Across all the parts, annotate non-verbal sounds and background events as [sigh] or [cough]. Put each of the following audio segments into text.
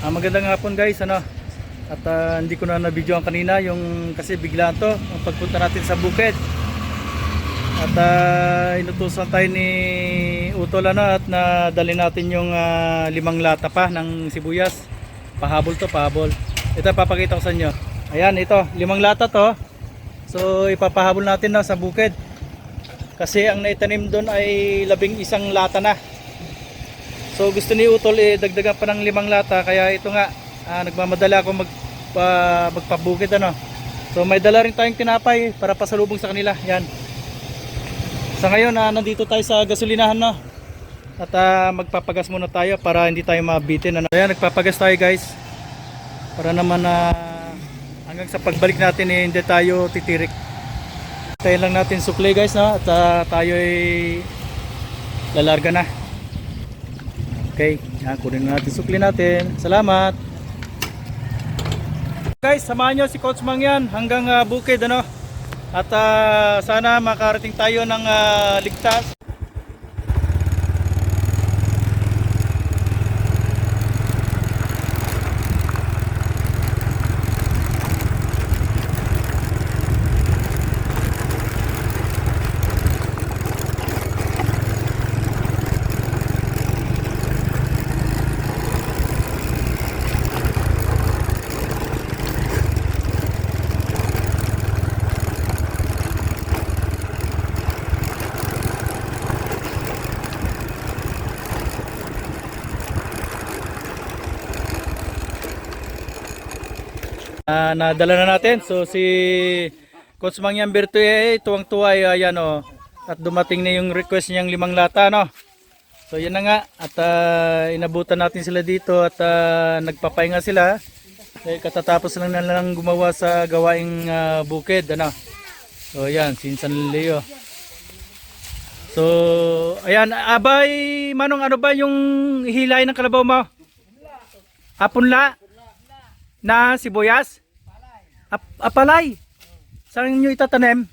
Ah, magandang hapon guys, ano? At ah, hindi ko na na-videoan kanina yung kasi bigla to ang pagpunta natin sa bukid. At ah, inutusan tayo ni Utol ano at nadali natin yung ah, limang lata pa ng sibuyas. Pahabol to, pahabol. Ito papakita ko sa inyo. Ayan, ito, limang lata to. So ipapahabol natin na sa bukid. Kasi ang naitanim doon ay labing isang lata na. So gusto ni Utol eh dagdagan pa ng limang lata kaya ito nga ah, nagmamadala ako magpa, magpabukid ano. So may dala rin tayong tinapay para pasalubong sa kanila. Yan. Sa ngayon ah, nandito tayo sa gasolinahan no. At ah, magpapagas muna tayo para hindi tayo mabitin ano. Kaya nagpapagas tayo guys. Para naman na hanggang sa pagbalik natin eh, hindi tayo titirik. Tayo lang natin sukli guys no at ah, tayo ay lalarga na. Okay, yan, kunin na natin sukli natin. Salamat. Guys, samahan nyo si Coach Mang yan hanggang ah, bukid ano. At ah, sana makarating tayo ng ah, ligtas. Ah, nadala na natin. So si Coach Mangyan Bertue, eh, tuwang-tuwa ay ayan oh. At dumating na yung request niyang limang lata no. So yan na nga at ah, inabutan natin sila dito at ah, nagpapahinga sila. Eh, katatapos lang na lang gumawa sa gawaing ah, bukid ano. So yan, Sinsan Leo. So ayan, abay manong ano ba yung hilay ng kalabaw mo? Apunla? na sibuyas? Ap apalay. Saan nyo itatanim?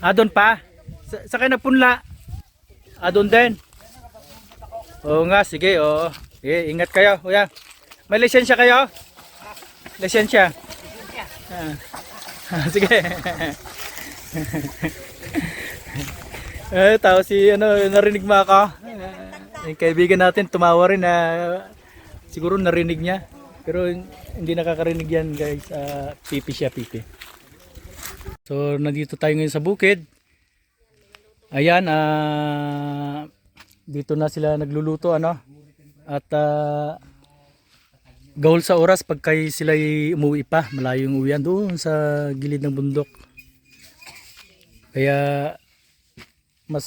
Ah, doon pa? Sa, sa kayo nagpunla? Ah, doon din? Oo nga, sige, oo. Sige, ingat kayo, kuya. May lisensya kayo? Lisensya? Ah. Ah, [laughs] sige. [laughs] eh, tao si, ano, narinig mo ako? Eh, yung kaibigan natin, tumawa rin na siguro narinig niya. Pero hindi nakakarinig yan guys. Ah, pipi siya, pipi. So, nandito tayo ngayon sa bukid. Ayan, ah, dito na sila nagluluto, ano. At, ah, gawal sa oras pag kayo sila umuwi pa. Malayo yung uwian doon sa gilid ng bundok. Kaya, mas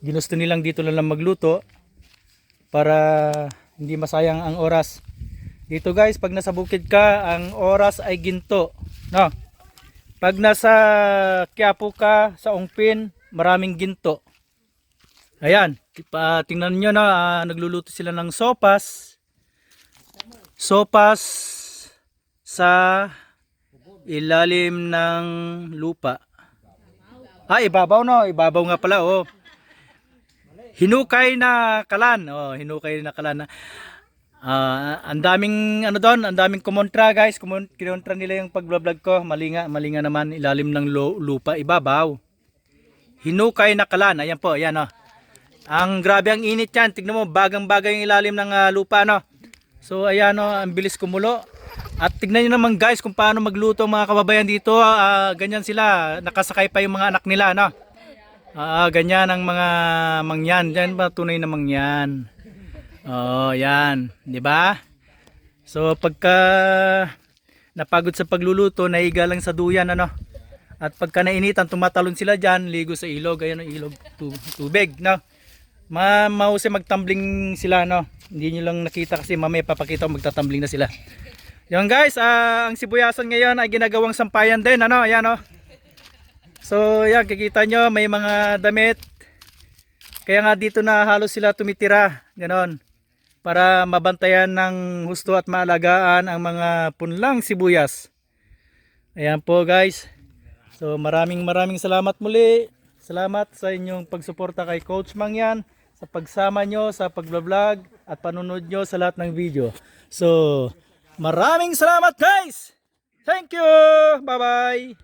ginusto nilang dito lang magluto para hindi masayang ang oras. Dito guys, pag nasa bukid ka, ang oras ay ginto. No? Pag nasa Quiapo ka, sa Ongpin, maraming ginto. Ayan, pa, tingnan nyo na, ah, nagluluto sila ng sopas. Sopas sa ilalim ng lupa. Ah, ibabaw no, ibabaw nga pala, oh. Hinukay na kalan. Oh, hinukay na kalan. Ah, ang daming ano doon, ang daming kumontra guys. Kumon kinontra nila yung pag-vlog ko. Mali nga, mali nga naman ilalim ng lupa, ibabaw. Hinukay na kalan. Ayan po, ayan oh. Ang grabe ang init yan. Tignan mo, bagang-bagay yung ilalim ng ah, lupa no. So ayan oh, ang bilis kumulo. At tignan niyo naman guys kung paano magluto ang mga kababayan dito. Ah, ganyan sila, nakasakay pa yung mga anak nila no. Ah, ganyan ang mga mangyan. Yan ba tunay na mangyan? Oh, yan, 'di ba? So pagka napagod sa pagluluto, naiga lang sa duyan ano. At pagka nainitan, tumatalon sila diyan, ligo sa ilog, ayan ang ilog tu- tubig, no. Ma mahusay magtumbling sila no. Hindi niyo lang nakita kasi mamaya papakita ko magtatumbling na sila. Yan guys, ah, ang sibuyasan ngayon ay ginagawang sampayan din ano, ayan oh. So yan, kikita nyo may mga damit. Kaya nga dito na halos sila tumitira. Ganon. Para mabantayan ng husto at maalagaan ang mga punlang sibuyas. Ayan po guys. So maraming maraming salamat muli. Salamat sa inyong pagsuporta kay Coach Mangyan sa pagsama nyo sa pagbablog at panunod nyo sa lahat ng video. So, maraming salamat guys! Thank you! Bye-bye!